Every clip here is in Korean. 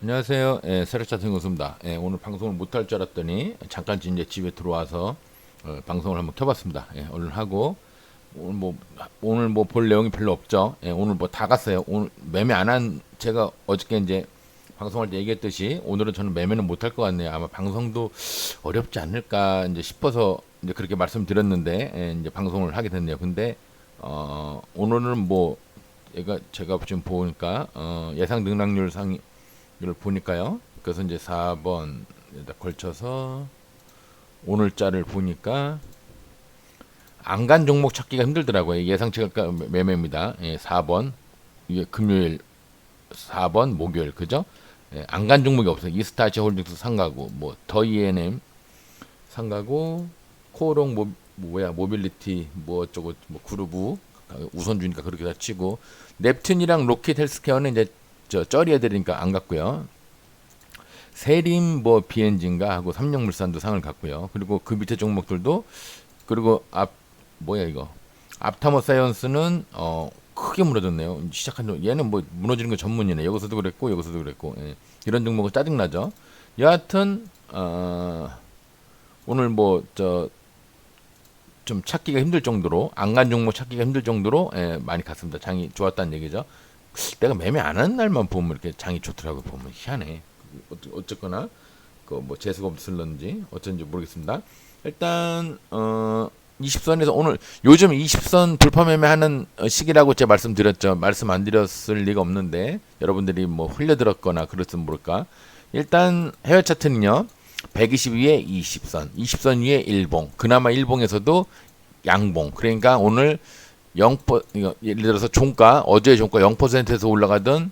안녕하세요. 예, 세력차 승우수입니다. 예, 오늘 방송을 못할 줄 알았더니 잠깐 이제 집에 들어와서 어, 방송을 한번 켜봤습니다. 예, 얼른 하고 오늘 뭐 오늘 뭐 볼 내용이 별로 없죠. 예, 오늘 뭐 다 갔어요. 오늘 매매 안 한 제가 어저께 이제 방송할 때 얘기했듯이 오늘은 저는 매매는 못할 것 같네요. 아마 방송도 어렵지 않을까 이제 싶어서 이제 그렇게 말씀드렸는데 예, 이제 방송을 하게 됐네요. 근데 어, 오늘은 뭐 얘가 제가 지금 보니까 어, 예상 등락률 상이 이걸 보니까요. 그래서 이제 4번 에다 걸쳐서 오늘자를 보니까 안 간 종목 찾기가 힘들더라고요. 예상치가 매매입니다. 예, 4번 이게 금요일 4번 목요일 그죠? 예, 안간 종목이 없어요. 이스타치 홀딩스 상가고 뭐 더 ENM 상가고 코롱 모, 뭐야 모빌리티 뭐 어쩌고 뭐 그루브 우선주니까 그렇게 다 치고 넵튠이랑 로켓 헬스케어는 이제 저 쩌리 애들이니까 안 갔고요. 세림 뭐 비엔진가 하고 삼성물산도 상을 갔고요. 그리고 그 밑에 종목들도 그리고 앞 뭐야 이거 앞타모 사이언스는 어 크게 무너졌네요. 시작한 종 얘는 뭐 무너지는 거 전문이네. 여기서도 그랬고 여기서도 그랬고 예. 이런 종목은 짜증 나죠. 여하튼 어 오늘 뭐 저 좀 찾기가 힘들 정도로 안간 종목 찾기가 힘들 정도로 예, 많이 갔습니다. 장이 좋았다는 얘기죠. 내가 매매 안 하는 날만 보면 이렇게 장이 좋더라고 보면 희한해. 어쨌거나 그 뭐 재수가 없을런지 어쩐지 모르겠습니다. 일단 어 20선에서 오늘 요즘 20선 돌파 매매하는 시기라고 제가 말씀드렸죠. 말씀 안 드렸을 리가 없는데 여러분들이 뭐 흘려들었거나 그랬으면 모를까. 일단 해외 차트는요. 120 위에 20선, 20선 위에 일봉. 그나마 일봉에서도 양봉. 그러니까 오늘 0% 예를 들어서 종가 어제 종가 0%에서 올라가든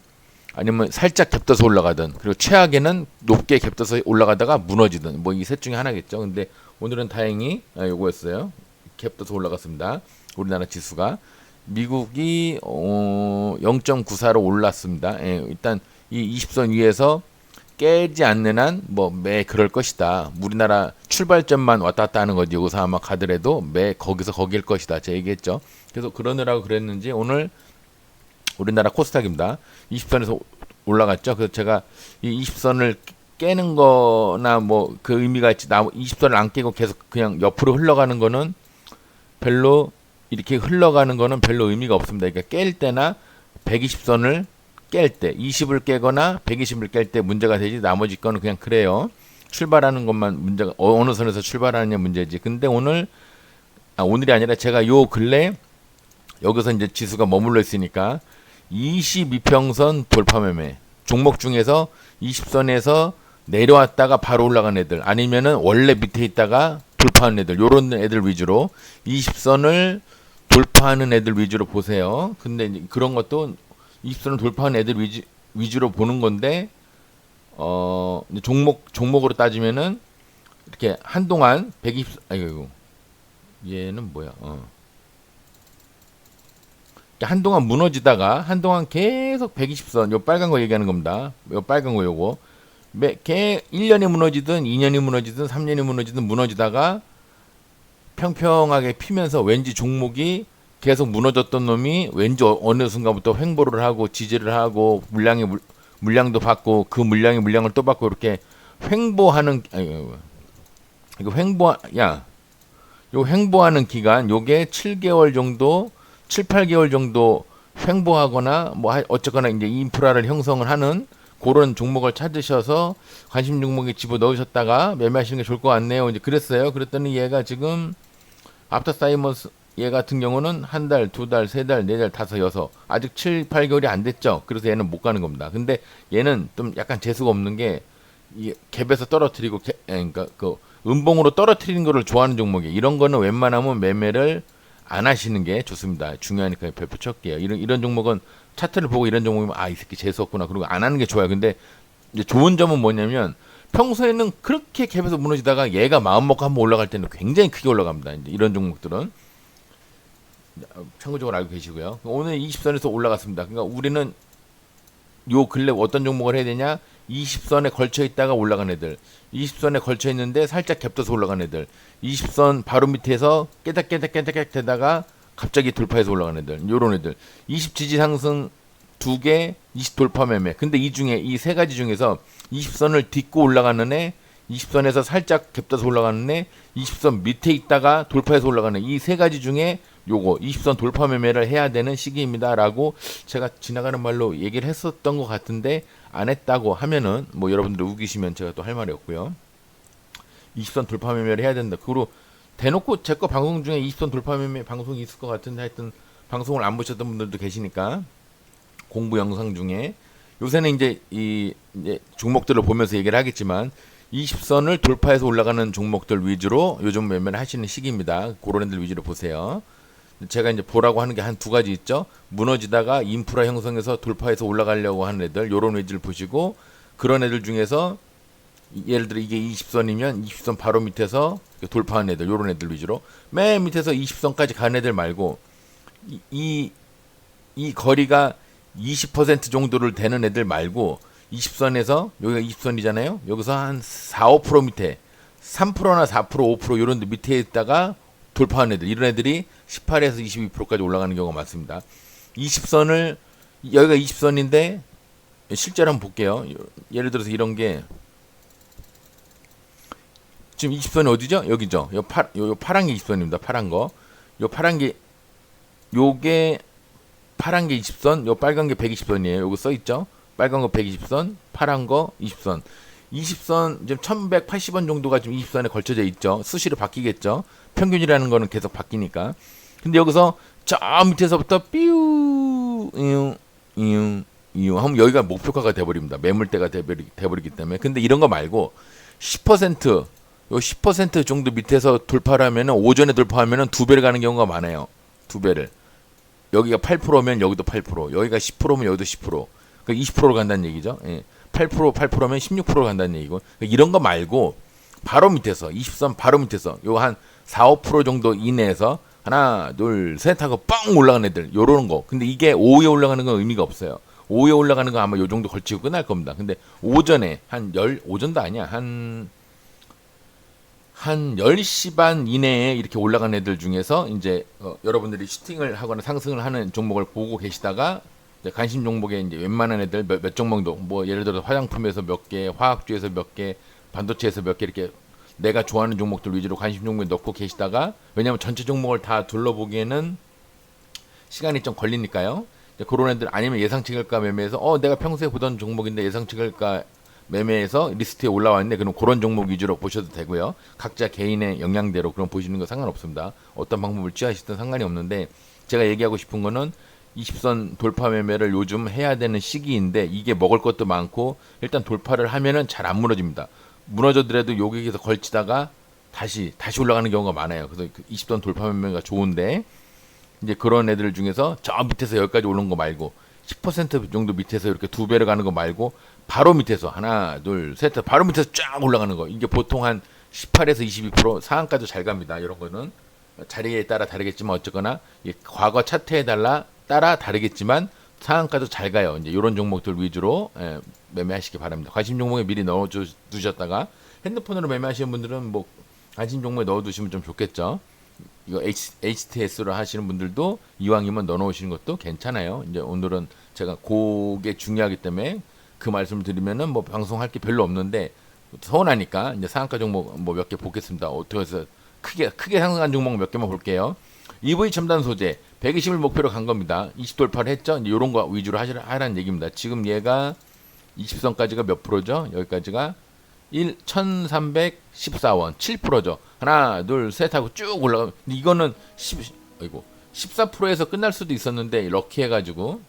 아니면 살짝 겹떠서 올라가든 그리고 최악에는 높게 겹떠서 올라가다가 무너지든 뭐 이 셋 중에 하나겠죠. 근데 오늘은 다행히 아, 요거였어요. 겹떠서 올라갔습니다. 우리나라 지수가 미국이 어, 0.94로 올랐습니다. 예, 일단 이 20선 위에서 깨지 않는 한 뭐 매 그럴 것이다. 우리나라 출발점만 왔다 갔다 하는 거지. 여기서 아마 가더라도 매 거기서 거길 것이다. 제가 얘기했죠. 그래서 그러느라고 그랬는지 오늘 우리나라 코스닥입니다. 20선에서 올라갔죠. 그래서 제가 이 20선을 깨는 거나 뭐 그 의미가 있지. 나 20선을 안 깨고 계속 그냥 옆으로 흘러가는 거는 별로 이렇게 흘러가는 거는 별로 의미가 없습니다. 그러니까 깰 때나 120선을 깰 때, 20을 깨거나 120을 깰 때 문제가 되지 나머지 거는 그냥 그래요. 출발하는 것만 문제가 어, 어느 선에서 출발하느냐 문제지. 근데 오늘 아, 오늘이 아니라 제가 요 근래 여기서 이제 지수가 머물러 있으니까 22평선 돌파 매매 종목 중에서 20선에서 내려왔다가 바로 올라간 애들 아니면은 원래 밑에 있다가 돌파하는 애들 요런 애들 위주로 20선을 돌파하는 애들 위주로 보세요. 근데 그런 것도 20선을 돌파하는 애들 위주, 위주로 보는 건데 어 종목 종목으로 따지면은 이렇게 한동안 120 아이고 얘는 뭐야? 어. 한동안 무너지다가 한동안 계속 120선 요 빨간 거 얘기하는 겁니다. 요 빨간 거 요거 매개 1년이 무너지든 2년이 무너지든 3년이 무너지든 무너지다가 평평하게 피면서 왠지 종목이 계속 무너졌던 놈이 왠지 어, 어느 순간부터 횡보를 하고 지지를 하고 물량이 물, 물량도 받고 그 물량이 물량을 또 받고 이렇게 횡보하는 아이고, 이거 횡보 야 요 횡보하는 기간 요게 7개월 정도 7, 8개월 정도 횡보하거나 뭐 어쨌거나 이제 인프라를 형성을 하는 그런 종목을 찾으셔서 관심 종목에 집어 넣으셨다가 매매하시는 게 좋을 것 같네요. 이제 그랬어요. 그랬더니 얘가 지금 앞터 사이먼스 얘 같은 경우는 한 달, 두 달, 세 달, 네 달, 다섯, 여섯 아직 7, 8개월이 안 됐죠. 그래서 얘는 못 가는 겁니다. 근데 얘는 좀 약간 재수가 없는 게이 갭에서 떨어뜨리고 개, 그러니까 그 음봉으로 떨어뜨리는 거를 좋아하는 종목이 이런 거는 웬만하면 매매를 안 하시는 게 좋습니다. 중요하니까 별표 쳤게요. 이런 이런 종목은 차트를 보고 이런 종목이면 아 이 새끼 재수 없구나 그리고 안 하는 게 좋아요. 근데 이제 좋은 점은 뭐냐면 평소에는 그렇게 갭에서 무너지다가 얘가 마음 먹고 한번 올라갈 때는 굉장히 크게 올라갑니다. 이제 이런 종목들은 참고적으로 알고 계시고요. 오늘 20선에서 올라갔습니다. 그러니까 우리는 요 근래 어떤 종목을 해야 되냐? 20선에 걸쳐 있다가 올라간 애들, 20선에 걸쳐 있는데 살짝 겹쳐서 올라간 애들, 20선 바로 밑에서 깨닥 깨닥 깨닥 되다가 갑자기 돌파해서 올라간 애들, 요런 애들, 20 지지 상승 두 개 20 돌파 매매. 근데 이 중에 이 세 가지 중에서 20선을 딛고 올라가는 애, 20선에서 살짝 갭다서 올라가는 애, 20선 밑에 있다가 돌파해서 올라가는 이 세 가지 중에 요거 20선 돌파 매매를 해야 되는 시기입니다라고 제가 지나가는 말로 얘기를 했었던 것 같은데 안 했다고 하면은 뭐 여러분들 우기시면 제가 또 할 말이 없고요. 20선 돌파 매매를 해야 된다. 그리고 대놓고 제 거 방송 중에 20선 돌파 매매 방송이 있을 것 같은데 하여튼 방송을 안 보셨던 분들도 계시니까 공부 영상 중에 요새는 이제 이 이제 종목들을 보면서 얘기를 하겠지만 20선을 돌파해서 올라가는 종목들 위주로 요즘 매매를 하시는 시기입니다. 그런 애들 위주로 보세요. 제가 이제 보라고 하는 게 한 두 가지 있죠. 무너지다가 인프라 형성해서 돌파해서 올라가려고 하는 애들, 요런 위주를 보시고 그런 애들 중에서 예를 들어 이게 20선이면 20선 바로 밑에서 돌파한 애들, 요런 애들 위주로 맨 밑에서 20선까지 간 애들 말고 이, 이, 이 거리가 20% 정도를 되는 애들 말고 20선에서 여기가 20선이잖아요. 여기서 한 4, 5% 밑에 3%나 4%, 5% 이런 데 밑에 있다가 돌파한 애들 이런 애들이 18에서 22%까지 올라가는 경우가 많습니다. 20선을 여기가 20선인데 실제로 한번 볼게요. 예를 들어서 이런 게 지금 20선이 어디죠? 여기죠. 요, 파, 요, 요 파란 게 20선입니다. 파란 거. 요 파란 게 요게 파란 게 20선, 요 빨간 게 120선이에요. 요거 써 있죠? 빨간 거 120선, 파란 거 20선. 20선 지금 1180원 정도가 지금 20선에 걸쳐져 있죠. 수시로 바뀌겠죠. 평균이라는 거는 계속 바뀌니까. 근데 여기서 저 밑에서부터 삐우 이유 이유 하면 여기가 목표가가 돼 버립니다. 매물대가 돼 버리, 돼 버리기 때문에. 근데 이런 거 말고 10%요 10% 정도 밑에서 돌파를 하면은 오전에 돌파하면은 두 배를 가는 경우가 많아요. 두 배를. 여기가 8%면 여기도 8%, 여기가 10%면 여기도 10%. 그 20%로 간다는 얘기죠. 예. 8% 8%면 16%로 간다는 얘기고. 그러니까 이런 거 말고 바로 밑에서 20선 바로 밑에서 요 한 4, 5% 정도 이내에서 하나, 둘, 셋 하고 빵 올라가는 애들 요러는 거. 근데 이게 오후에 올라가는 건 의미가 없어요. 오후에 올라가는 건 아마 요 정도 걸치고 끝날 겁니다. 근데 오전에 한 열 오전도 아니야. 한한 10시 반 이내에 이렇게 올라간 애들 중에서 이제 어, 여러분들이 슈팅을 하거나 상승을 하는 종목을 보고 계시다가 이제 관심 종목에 이제 웬만한 애들 몇, 몇 종목도 뭐 예를 들어 화장품에서 몇 개, 화학주에서 몇 개, 반도체에서 몇 개 이렇게 내가 좋아하는 종목들 위주로 관심 종목에 넣고 계시다가 왜냐하면 전체 종목을 다 둘러보기에는 시간이 좀 걸리니까요. 그런 애들 아니면 예상치 갈가 매매해서 어 내가 평소에 보던 종목인데 예상치 갈가 매매해서 리스트에 있네. 그럼 그런 종목 위주로 보셔도 되고요. 각자 개인의 역량대로 그럼 보시는 거 상관없습니다. 어떤 방법을 취하시든 상관이 없는데 제가 얘기하고 싶은 거는 20선 돌파 매매를 요즘 해야 되는 시기인데 이게 먹을 것도 많고 일단 돌파를 하면은 잘 안 무너집니다. 무너져더라도 여기에서 걸치다가 다시 다시 올라가는 경우가 많아요. 그래서 그 20선 돌파 매매가 좋은데 이제 그런 애들 중에서 저 밑에서 여기까지 오는 거 말고 10% 정도 밑에서 이렇게 두 배를 가는 거 말고 바로 밑에서 하나 둘셋 바로 밑에서 쫙 올라가는 거 이게 보통 한 18에서 22% 상한가도 잘 갑니다. 이런 거는 자리에 따라 다르겠지만 어쨌거나 이 과거 차트에 따라 따라 다르겠지만 상한가도 잘 가요. 이제 이런 종목들 위주로 예, 매매하시기 바랍니다. 관심 종목에 미리 넣어 두셨다가 핸드폰으로 매매하시는 분들은 뭐 관심 종목에 넣어 두시면 좀 좋겠죠. 이거 H, HTS로 하시는 분들도 이왕이면 넣어 놓으시는 것도 괜찮아요. 이제 오늘은 제가 그게 중요하기 때문에 그 말씀을 드리면은 뭐 방송할 게 별로 없는데 서운하니까 이제 상한가 종목 뭐 몇 개 보겠습니다. 어떻게 해서 크게 크게 상승한 종목 몇 개만 볼게요. EV 첨단 소재 120을 목표로 간 겁니다. 20 돌파를 했죠. 이제 이런 거 위주로 하시라, 하라는 얘기입니다. 지금 얘가 20선까지가 몇 프로죠? 여기까지가 1 1314원 7%죠. 하나, 둘, 셋 하고 쭉 올라가. 근데 이거는 10 아이고 14%에서 끝날 수도 있었는데 럭키 해 가지고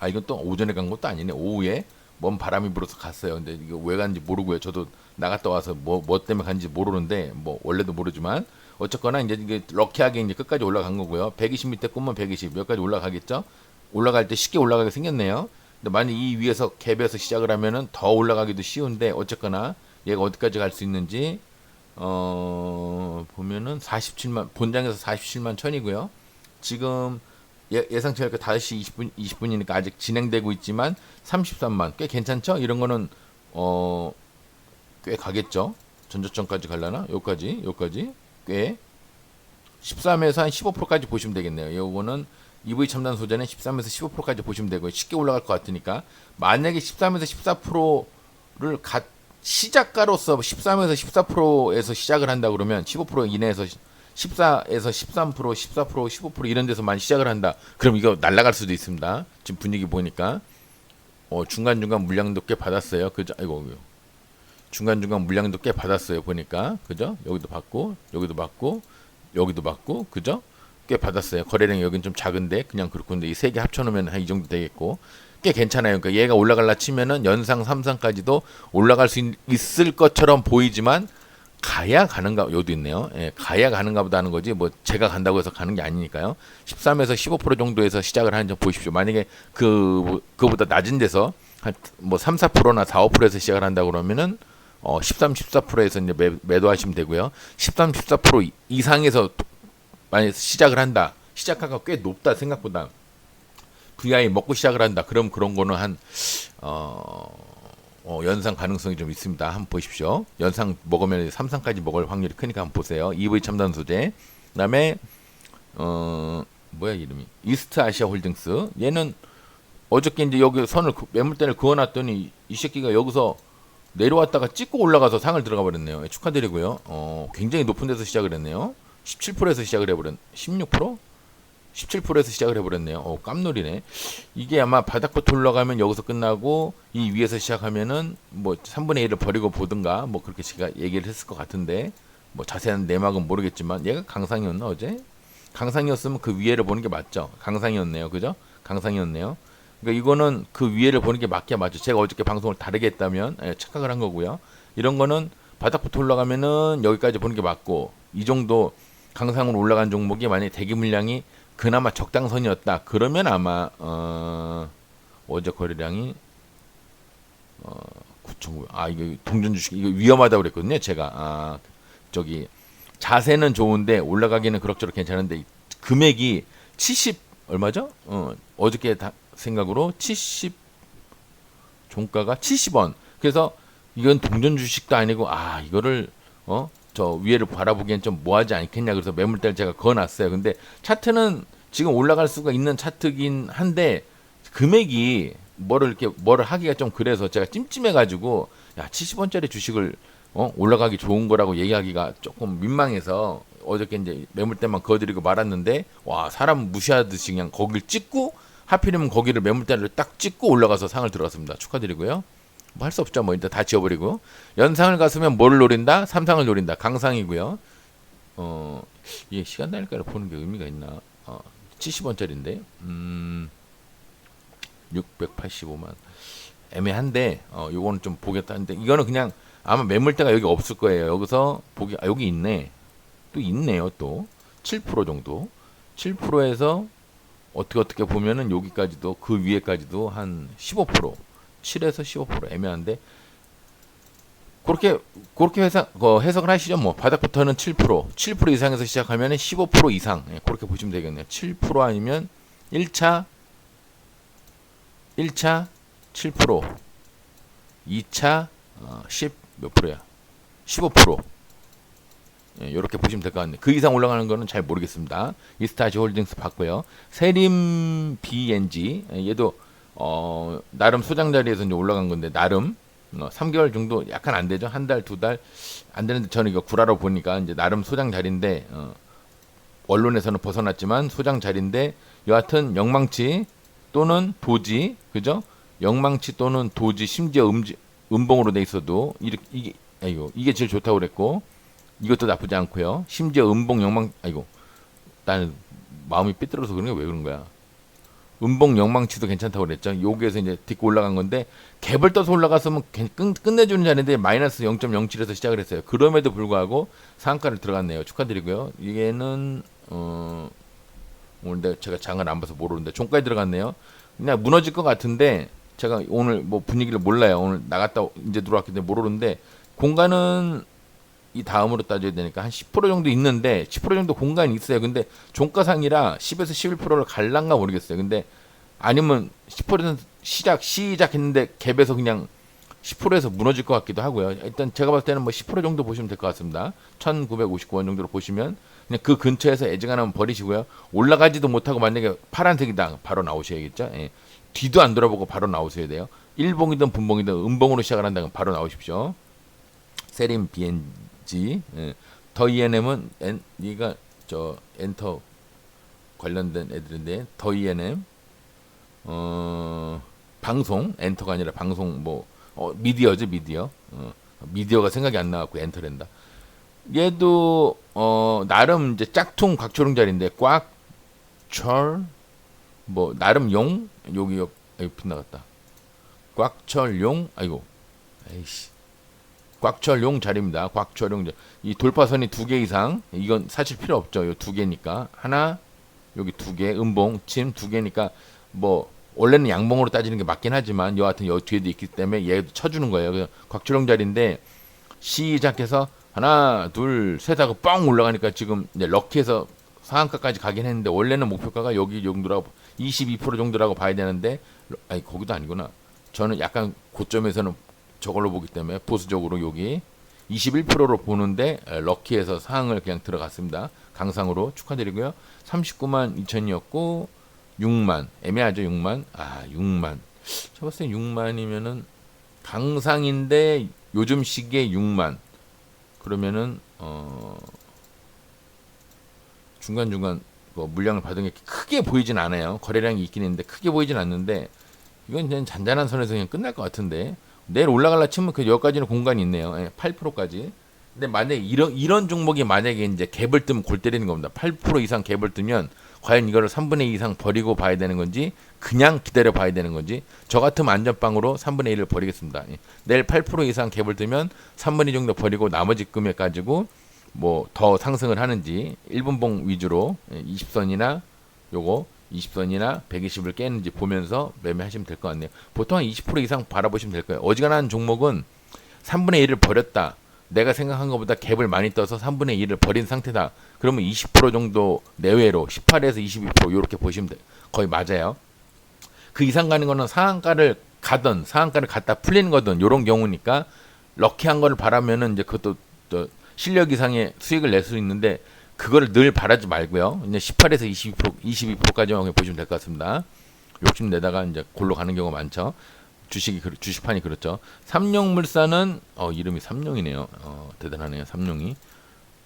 아 이건 또 오전에 간 것도 아니네. 오후에 먼 바람이 불어서 갔어요. 근데 이거 왜 간지 모르고요. 저도 나갔다 와서 뭐, 뭐 때문에 간지 모르는데 뭐 원래도 모르지만 어쨌거나 이제 이게 럭키하게 이제 끝까지 올라간 거고요. 120 밑에 ቁ면 120 몇까지 올라가겠죠? 올라갈 때 쉽게 올라가게 생겼네요. 근데 만약 이 위에서 갭에서 시작을 하면은 더 올라가기도 쉬운데 어쨌거나 얘가 어디까지 갈 수 있는지 어 보면은 47만 본장에서 47만 천이고요. 지금 예, 예상치가 5시 20분 20분이니까 아직 진행되고 있지만 33만 꽤 괜찮죠? 이런 거는 어 꽤 가겠죠. 전저점까지 갈라나? 요까지 요까지 꽤 13에서 한 15%까지 보시면 되겠네요. 요거는 EV 첨단 소재는 13에서 15%까지 보시면 되고 쉽게 올라갈 것 같으니까 만약에 13에서 14%를 갓 시작가로서 13에서 14%에서 시작을 한다 그러면 15% 이내에서 14에서 13%, 14%, 15% 이런 데서만 시작을 한다. 그럼 이거 날아갈 수도 있습니다. 지금 분위기 보니까 어, 중간중간 물량도 꽤 받았어요. 그죠? 아이고. 중간중간 물량도 꽤 받았어요. 보니까. 그죠? 여기도 받고, 여기도 받고, 여기도 받고, 그죠? 꽤 받았어요. 거래량이 여긴 좀 작은데, 그냥 그렇고, 근데 이 세 개 합쳐놓으면 한 이 정도 되겠고, 꽤 괜찮아요. 그러니까 얘가 올라갈라 치면은 연상, 삼상까지도 올라갈 수 있, 있을 것처럼 보이지만, 가야 가는가 여기도 있네요. 예, 가야 가는가 보다 하는 거지 뭐 제가 간다고 해서 가는 게 아니니까요. 13에서 15% 정도에서 시작을 하는 점 보십시오. 만약에 그 그보다 낮은 데서 한 뭐 3, 4%나 4, 5%에서 시작을 한다 그러면은 어 13, 14%에서 이제 매, 매도하시면 되고요. 13, 14% 이상에서 만약 시작을 한다. 시작가가 꽤 높다 생각보다. VI 먹고 시작을 한다. 그럼 그런 거는 한 어. 어, 연상 가능성이 좀 있습니다. 한번 보십시오. 연상 먹으면 삼상까지 먹을 확률이 크니까 한번 보세요. EV 첨단 소재. 그다음에 어 뭐야 이름이 이스트 아시아 홀딩스. 얘는 어저께 이제 여기 선을 그- 매물대를 그어놨더니 이 새끼가 여기서 내려왔다가 찍고 올라가서 상을 들어가 버렸네요. 예, 축하드리고요. 어 굉장히 높은 데서 시작을 했네요. 17%에서 시작을 해버렸. 16%? 17%에서 시작을 해버렸네요. 어, 깜놀이네. 이게 아마 바닥부터 올라가면 여기서 끝나고 이 위에서 시작하면은 뭐 3분의 1을 버리고 보든가 뭐 그렇게 제가 얘기를 했을 것 같은데 뭐 자세한 내막은 모르겠지만 얘가 강상이었나 어제? 강상이었으면 그 위에를 보는 게 맞죠. 강상이었네요. 그죠? 강상이었네요. 그러니까 이거는 그 위에를 보는 게 맞게 맞죠. 제가 어저께 방송을 다르게 했다면 예, 착각을 한 거고요. 이런 거는 바닥부터 올라가면은 여기까지 보는 게 맞고 이 정도 강상으로 올라간 종목이 만약에 대기 물량이 그나마 적당선이었다. 그러면 아마 어, 어제 거래량이 어, 9,900. 아 이거 동전 주식 이거 위험하다고 그랬거든요. 제가 아 저기 자세는 좋은데 올라가기는 그럭저럭 괜찮은데 이 금액이 70 얼마죠? 어 어저께 다 생각으로 70 종가가 70원. 그래서 이건 동전 주식도 아니고 아 이거를 어 저 위에를 바라보기엔 좀 뭐하지 않겠냐 그래서 매물대를 제가 그어놨어요. 근데 차트는 지금 올라갈 수가 있는 차트긴 한데 금액이 뭐를 이렇게 뭐를 하기가 좀 그래서 제가 찜찜해가지고 야 70원짜리 주식을 어 올라가기 좋은 거라고 얘기하기가 조금 민망해서 어저께 이제 매물대만 그어드리고 말았는데 와 사람 무시하듯이 그냥 거길 찍고 하필이면 거기를 매물대를 딱 찍고 올라가서 상을 들어갔습니다. 축하드리고요. 뭐 할 수 없죠. 뭐 일단 다 지워버리고 연상을 갔으면 뭐를 노린다? 삼상을 노린다. 강상이고요. 어 이게 시간 단위가를 보는 게 의미가 있나? 어 70원짜리인데 음 685만 애매한데 어 요거는 좀 보겠다 하는데 이거는 그냥 아마 매물대가 여기 없을 거예요. 여기서 보기 아 여기 있네. 또 있네요. 또 7% 정도. 7%에서 어떻게 어떻게 보면은 여기까지도 그 위에까지도 한 15% 7에서 15% 애매한데 그렇게 그렇게 해석 어, 해석을 하시죠. 뭐 바닥부터는 7% 7% 이상에서 시작하면 15% 이상 예, 그렇게 보시면 되겠네요. 7% 아니면 1차 1차 7% 2차 어, 10몇 프로야? 15% 예, 이렇게 보시면 될 것 같네요. 그 이상 올라가는 거는 잘 모르겠습니다. 이스타시 홀딩스 봤고요. 세림 BNG 예, 얘도 어, 나름 소장 자리에서 이제 올라간 건데 나름 어, 3개월 정도 약간 안 되죠. 한 달, 두 달 안 되는데 저는 이거 구라로 보니까 이제 나름 소장 자리인데 어, 언론에서는 벗어났지만 소장 자리인데 여하튼 영망치 또는 도지 그죠? 영망치 또는 도지 심지어 음지, 음봉으로 돼 있어도 이렇게 이게 아이고 이게 제일 좋다고 그랬고 이것도 나쁘지 않고요. 심지어 음봉 영망 아이고 나는 마음이 삐뚤어서 그런 게 왜 그런 거야? 음봉 영망치도 괜찮다고 그랬죠. 여기에서 이제 딛고 올라간 건데 갭을 떠서 올라갔으면 괜- 끝, 끝내주는 자리인데 마이너스 0.07에서 시작을 했어요. 그럼에도 불구하고 상한가를 들어갔네요. 축하드리고요. 이게는 어 오늘 제가 장을 안 봐서 모르는데 종가에 들어갔네요. 그냥 무너질 것 같은데 제가 오늘 뭐 분위기를 몰라요. 오늘 나갔다 이제 들어왔기 때문에 모르는데 공간은 이 다음으로 따져야 되니까 한 10% 정도 있는데 10% 정도 공간이 있어요. 근데 종가상이라 10에서 11%를 갈란가 모르겠어요. 근데 아니면 10% 시작 시작했는데 갭에서 그냥 10%에서 무너질 것 같기도 하고요. 일단 제가 봤을 때는 뭐 10% 정도 보시면 될 것 같습니다. 1,959원 정도로 보시면 그냥 그 근처에서 애증 하면 버리시고요. 올라가지도 못하고 만약에 파란색이다 바로 나오셔야겠죠. 예. 뒤도 안 돌아보고 바로 나오셔야 돼요. 일봉이든 분봉이든 음봉으로 시작을 한다면 바로 나오십시오. 세 림 BNG 예. 더 ENM은 엔, 이가 저 엔터 관련된 애들인데 더 ENM 어 방송 엔터가 아니라 방송 뭐 어, 미디어죠 미디어 어, 미디어가 생각이 안 나갖고 엔터랜다. 얘도 어 나름 이제 짝퉁 곽초롱 자리인데 꽉철 뭐 나름 용 여기 옆 여기 빗나갔다. 꽉철용 아이고 에이씨 꽉철용 자리입니다. 곽철용 자. 이 돌파선이 두 개 이상 이건 사실 필요 없죠. 요 두 개니까 하나 여기 두 개 음봉 침 두 개니까 뭐 원래는 양봉으로 따지는 게 맞긴 하지만 여하튼 여 뒤에도 있기 때문에 얘도 쳐주는 거예요. 그래서 곽철용 자리인데 시작해서 하나 둘 셋 하고 뻥 올라가니까 지금 이제 럭키에서 상한가까지 가긴 했는데 원래는 목표가가 여기 정도라고 22% 정도라고 봐야 되는데 아니 거기도 아니구나. 저는 약간 고점에서는 저걸로 보기 때문에 보수적으로 여기 21%로 보는데 에, 럭키에서 상을 그냥 들어갔습니다. 강상으로 축하드리고요. 39만 2천이었고 6만. 애매하죠 6만? 아 6만. 저 봤을 때 6만이면은 강상인데 요즘 시기에 6만. 그러면은 어 중간 중간 뭐 물량을 받은 게 크게 보이진 않아요. 거래량이 있긴 있는데 크게 보이진 않는데 이건 그냥 잔잔한 선에서 그냥 끝날 것 같은데 내일 올라갈라 치면 그 여기까지는 공간이 있네요 예, 8%까지 근데 만약에 이런 이런 종목이 만약에 이제 갭을 뜨면 골 때리는 겁니다 8% 이상 갭을 뜨면 과연 이거를 3분의 2 이상 버리고 봐야 되는 건지 그냥 기다려 봐야 되는 건지 저 같으면 안전빵으로 3분의 1을 버리겠습니다. 예. 내일 8% 이상 갭을 뜨면 3분의 2 정도 버리고 나머지 금액 가지고 뭐 더 상승을 하는지 1분봉 위주로 20선이나 요거 20선이나 120을 깨는지 보면서 매매하시면 될 것 같네요. 보통 한 20% 이상 바라보시면 될 거예요. 어지간한 종목은 3분의 1을 버렸다. 내가 생각한 것보다 갭을 많이 떠서 3분의 1을 버린 상태다. 그러면 20% 정도 내외로 18에서 22% 이렇게 보시면 돼. 거의 맞아요. 그 이상 가는 거는 상한가를 가든 상한가를 갖다 풀리는 거든 이런 경우니까 럭키한 거를 바라면은 이제 그것도 또 실력 이상의 수익을 낼 수 있는데 그거를 늘 바라지 말고요. 이제 18에서 22% 22%까지만 보시면 될 것 같습니다. 욕심 내다가 이제 골로 가는 경우가 많죠. 주식이 주식판이 그렇죠. 삼룡물산은 어 이름이 삼룡이네요. 어 대단하네요. 삼룡이.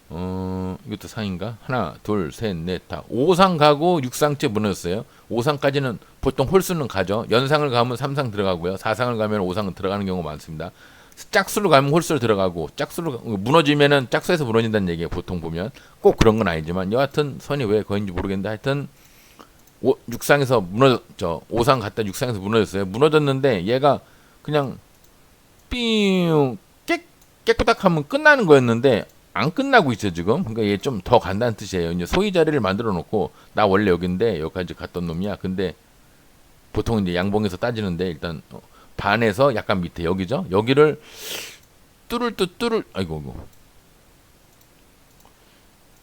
어 이것도 상인가? 하나, 둘, 셋, 넷, 다. 5상 가고 6상째 무너졌어요. 5상까지는 보통 홀수는 가죠. 연상을 가면 3상 들어가고요. 4상을 가면 5상 들어가는 경우가 많습니다. 짝수로 가면 홀수로 들어가고 짝수로 가- 무너지면은 짝수에서 무너진다는 얘기예요. 보통 보면 꼭 그런 건 아니지만 여하튼 선이 왜 거인지 모르겠는데 하여튼 오, 육상에서 무너져 저 오상 갔다 육상에서 무너졌어요. 무너졌는데 얘가 그냥 삥 깨, 깨끗하면 끝나는 거였는데 안 끝나고 있어 지금. 그러니까 얘 좀 더 간다는 뜻이에요. 이제 소위 자리를 만들어 놓고 나 원래 여기인데 여기까지 갔던 놈이야. 근데 보통 이제 양봉에서 따지는데 일단 어, 반에서 약간 밑에 여기죠. 여기를 뚫을 듯 뚫을 아이고 이고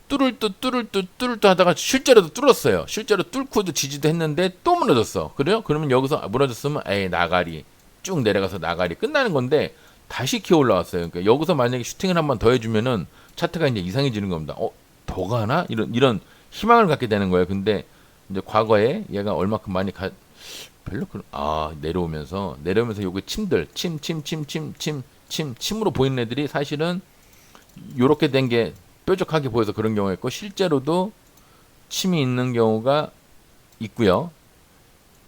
뚫을 듯 뚫을 듯 뚫을 듯 하다가 실제로도 뚫었어요. 실제로 뚫고도 지지도 했는데 또 무너졌어. 그래요? 그러면 여기서 무너졌으면 에이 나가리 쭉 내려가서 나가리 끝나는 건데 다시 기어 올라왔어요. 그러니까 여기서 만약에 슈팅을 한 번 더 해주면은 차트가 이제 이상해지는 겁니다. 어, 더 가나? 이런 이런 희망을 갖게 되는 거예요. 근데 이제 과거에 얘가 얼마큼 많이 가 별로 그런 아 내려오면서 내려오면서 요게 침들 침 침 침 침 침 침 침으로 보이는 애들이 사실은 요렇게 된 게 뾰족하게 보여서 그런 경우가 있고 실제로도 침이 있는 경우가 있고요.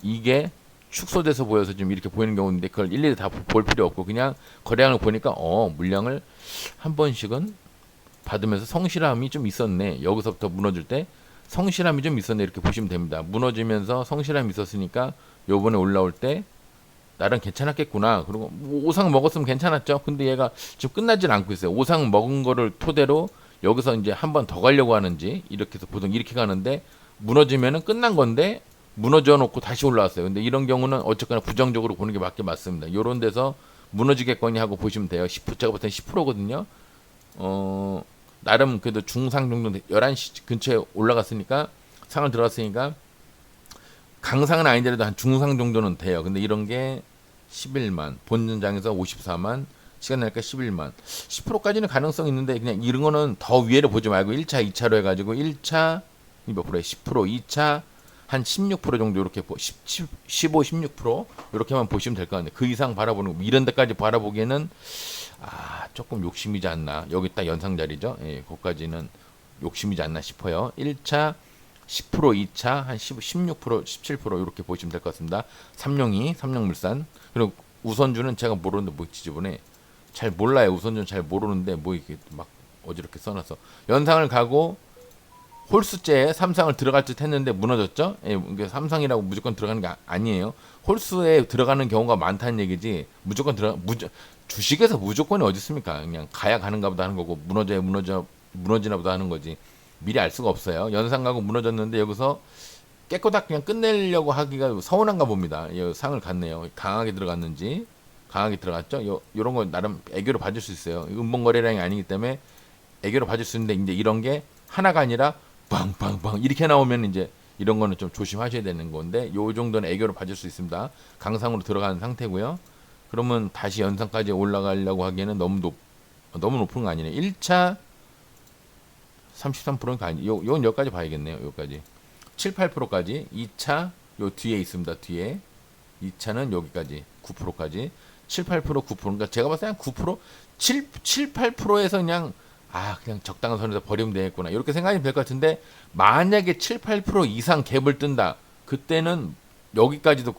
이게 축소돼서 보여서 좀 이렇게 보이는 경우인데 그걸 일일이 다 볼 필요 없고 그냥 거래량을 보니까 어 물량을 한 번씩은 받으면서 성실함이 좀 있었네. 여기서부터 무너질 때 성실함이 좀 있었네 이렇게 보시면 됩니다. 무너지면서 성실함이 있었으니까 요번에 올라올 때 나름 괜찮았겠구나. 그리고 뭐 오상 먹었으면 괜찮았죠. 근데 얘가 지금 끝나질 않고 있어요. 오상 먹은 거를 토대로 여기서 이제 한 번 더 가려고 하는지 이렇게 해서 보통 이렇게 가는데 무너지면은 끝난 건데 무너져 놓고 다시 올라왔어요. 근데 이런 경우는 어쨌거나 부정적으로 보는 게 맞게 맞습니다. 요런 데서 무너지겠거니 하고 보시면 돼요. 10, 제가 볼땐 10%거든요. 어, 나름 그래도 중상 정도 11시 근처에 올라갔으니까 상을 들어갔으니까 강상은 아니더라도 한 중상 정도는 돼요. 근데 이런 게 11만, 본전장에서 54만, 시간 나니까 11만. 10%까지는 가능성 있는데 그냥 이런 거는 더 위에를 보지 말고 1차, 2차로 해 가지고 1차 몇 프로에 10%, 2차 한 16% 정도 이렇게 보- 10, 15, 16% 이렇게만 보시면 될 것 같네요. 그 이상 바라보는 거 이런 데까지 바라보기에는 아 조금 욕심이지 않나. 여기 딱 연상 자리죠. 예, 거기까지는 욕심이지 않나 싶어요. 1차 10%, 2차 한 15, 16%, 17% 이렇게 보시면 될 것 같습니다. 삼룡이, 삼룡물산 그리고 우선주는 제가 모르는데 뭐 지저분해. 잘 몰라요. 우선주는 잘 모르는데 뭐 이게 막 어지럽게 써놔서 연상을 가고 홀수째에 삼상을 들어갈 듯 했는데 무너졌죠. 예, 이게 삼상이라고 무조건 들어가는 게 아- 아니에요. 홀수에 들어가는 경우가 많다는 얘기지 무조건 들어 무조, 주식에서 무조건이 어디 있습니까? 그냥 가야 가는가 보다 하는 거고 무너져야 무너져 무너지나 보다 하는 거지. 미리 알 수가 없어요. 연상 가고 무너졌는데 여기서 깨끗하게 그냥 끝내려고 하기가 서운한가 봅니다. 이 상을 갔네요. 강하게 들어갔는지 강하게 들어갔죠. 요 요런 거 나름 애교로 봐줄 수 있어요. 음봉 거래량이 아니기 때문에 애교로 봐줄 수 있는데 이제 이런 게 하나가 아니라 빵빵빵 이렇게 나오면 이제 이런 거는 좀 조심하셔야 되는 건데 요 정도는 애교로 봐줄 수 있습니다. 강상으로 들어가는 상태고요. 그러면 다시 연상까지 올라가려고 하기에는 너무 높 너무 높은 거 아니네. 1차 33%가 아니. 요 요건 여기까지 봐야겠네요. 여기까지. 7, 8%까지. 2차 요 뒤에 있습니다. 뒤에. 2차는 여기까지 9%까지. 7, 8%, 9%. 그러니까 제가 봤을 때한 9%, 7, 7, 8%에서 그냥 아, 그냥 적당한 선에서 버리면 되겠구나. 이렇게 생각이 될 것 같은데 만약에 7, 8% 이상 갭을 뜬다. 그때는 여기까지도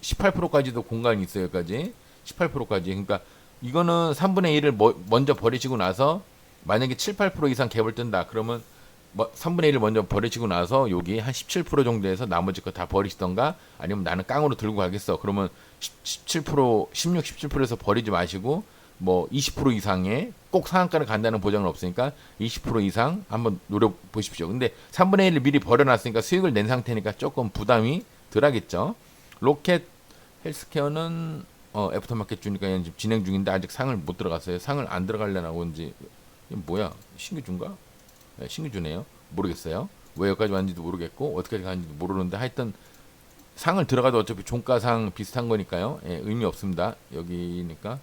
18%까지도 공간이 있어요. 여기까지. 18%까지. 그러니까 이거는 3분의 1을 뭐, 먼저 버리시고 나서 만약에 7, 8% 이상 갭을 뜬다. 그러면 뭐 3분의 1을 먼저 버리시고 나서 여기 한 17% 정도에서 나머지 거 다 버리시던가 아니면 나는 깡으로 들고 가겠어. 그러면 17%, 16, 17%에서 버리지 마시고 뭐 20% 이상의 꼭 상한가를 간다는 보장은 없으니까 20% 이상 한번 노려 보십시오. 근데 3분의 1을 미리 버려놨으니까 수익을 낸 상태니까 조금 부담이 덜하겠죠. 로켓 헬스케어는 어, 애프터마켓 주니까 지금 진행 중인데 아직 상을 못 들어갔어요. 상을 안 본지 이게 뭐야 신규주인가? 네, 신규 주네요. 모르겠어요. 왜 여기까지 왔는지도 모르겠고 어떻게 가는지도 모르는데 하여튼 상을 들어가도 어차피 종가상 비슷한 거니까요. 예, 의미 없습니다. 여기니까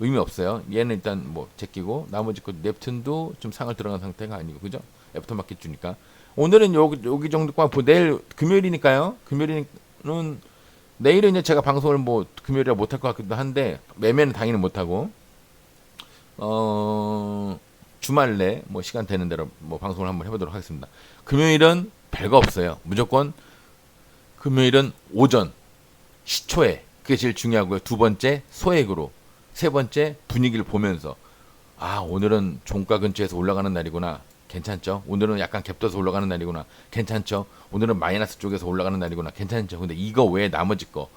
의미 없어요. 얘는 일단 뭐 제끼고 나머지 것 넵튠도 좀 상을 들어간 상태가 아니고 그죠? 애프터마켓 주니까 오늘은 여기 여기 정도만 보 내일 금요일이니까요. 금요일은 내일은 이제 제가 방송을 뭐 금요일이라 못할 것 같기도 한데 매매는 당연히 못하고 어 주말 내 뭐 시간 되는 대로 뭐 방송을 한번 해보도록 하겠습니다. 금요일은 별거 없어요. 무조건 금요일은 오전 시초에 그게 제일 중요하고요. 두 번째 소액으로 세 번째 분위기를 보면서 아 오늘은 종가 근처에서 올라가는 날이구나 괜찮죠? 오늘은 약간 갭떠서 올라가는 날이구나. 괜찮죠? 오늘은 마이너스 쪽에서 올라가는 날이구나. 괜찮죠? 근데 이거 외에 나머지 거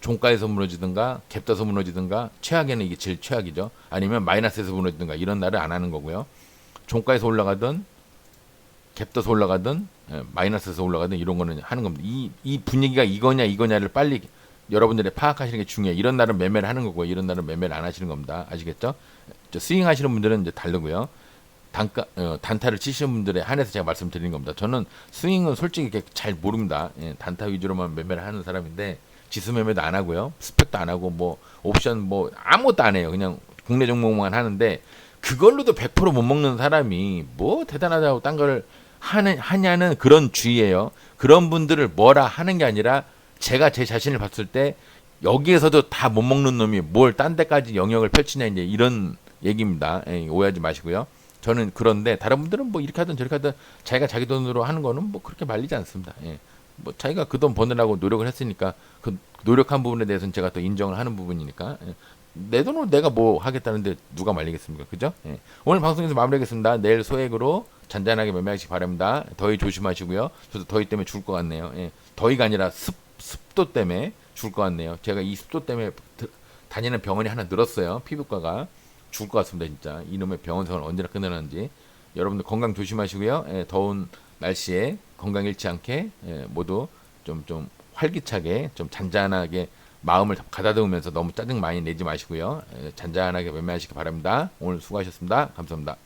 종가에서 무너지든가 갭떠서 무너지든가 최악에는 이게 제일 최악이죠. 아니면 마이너스에서 무너지든가 이런 날을 안 하는 거고요. 종가에서 올라가든 갭떠서 올라가든 예, 마이너스에서 올라가든 이런 거는 하는 겁니다. 이, 이 분위기가 이거냐 이거냐를 빨리 여러분들이 파악하시는 게 중요해요. 이런 날은 매매를 하는 거고 이런 날은 매매를 안 하시는 겁니다. 아시겠죠? 저 스윙 하시는 분들은 이제 다르고요. 단가 어, 단타를 치시는 분들에 한해서 제가 말씀드리는 겁니다. 저는 스윙은 솔직히 잘 모릅니다. 예, 단타 위주로만 매매를 하는 사람인데 지수 매매도 안 하고요. 스펙도 안 하고 뭐 옵션 뭐 아무것도 안 해요. 그냥 국내 종목만 하는데 그걸로도 100%못 먹는 사람이 뭐 대단하다고 딴걸 하는 하냐는 그런 주의예요. 그런 분들을 뭐라 하는 게 아니라 제가 제 자신을 봤을 때 여기에서도 다 못 먹는 놈이 뭘 딴 데까지 영역을 펼치냐 이제 이런 얘기입니다. 예, 오해하지 마시고요. 저는 그런데 다른 분들은 뭐 이렇게 하든 저렇게 하든 자기가 자기 돈으로 하는 거는 뭐 그렇게 말리지 않습니다. 예. 뭐 자기가 그 돈 버느라고 노력을 했으니까 그 노력한 부분에 대해서는 제가 또 인정을 하는 부분이니까 예. 내 돈으로 내가 뭐 하겠다는데 누가 말리겠습니까? 그죠? 예. 오늘 방송에서 마무리하겠습니다. 내일 소액으로 잔잔하게 매매하시기 바랍니다. 더위 조심하시고요. 저도 더위 때문에 죽을 것 같네요. 예. 더위가 아니라 습, 습도 때문에 죽을 것 같네요. 제가 이 습도 때문에 드- 다니는 병원이 하나 늘었어요. 피부과가 죽을 것 같습니다. 진짜 이놈의 병원 생활 언제나 끝나는지 여러분들 건강 조심하시고요. 예, 더운 날씨에 건강 잃지 않게 예, 모두 좀좀 활기차게 좀 잔잔하게 마음을 가다듬으면서 너무 짜증 많이 내지 마시고요. 예, 잔잔하게 매매하시기 바랍니다. 오늘 수고하셨습니다. 감사합니다.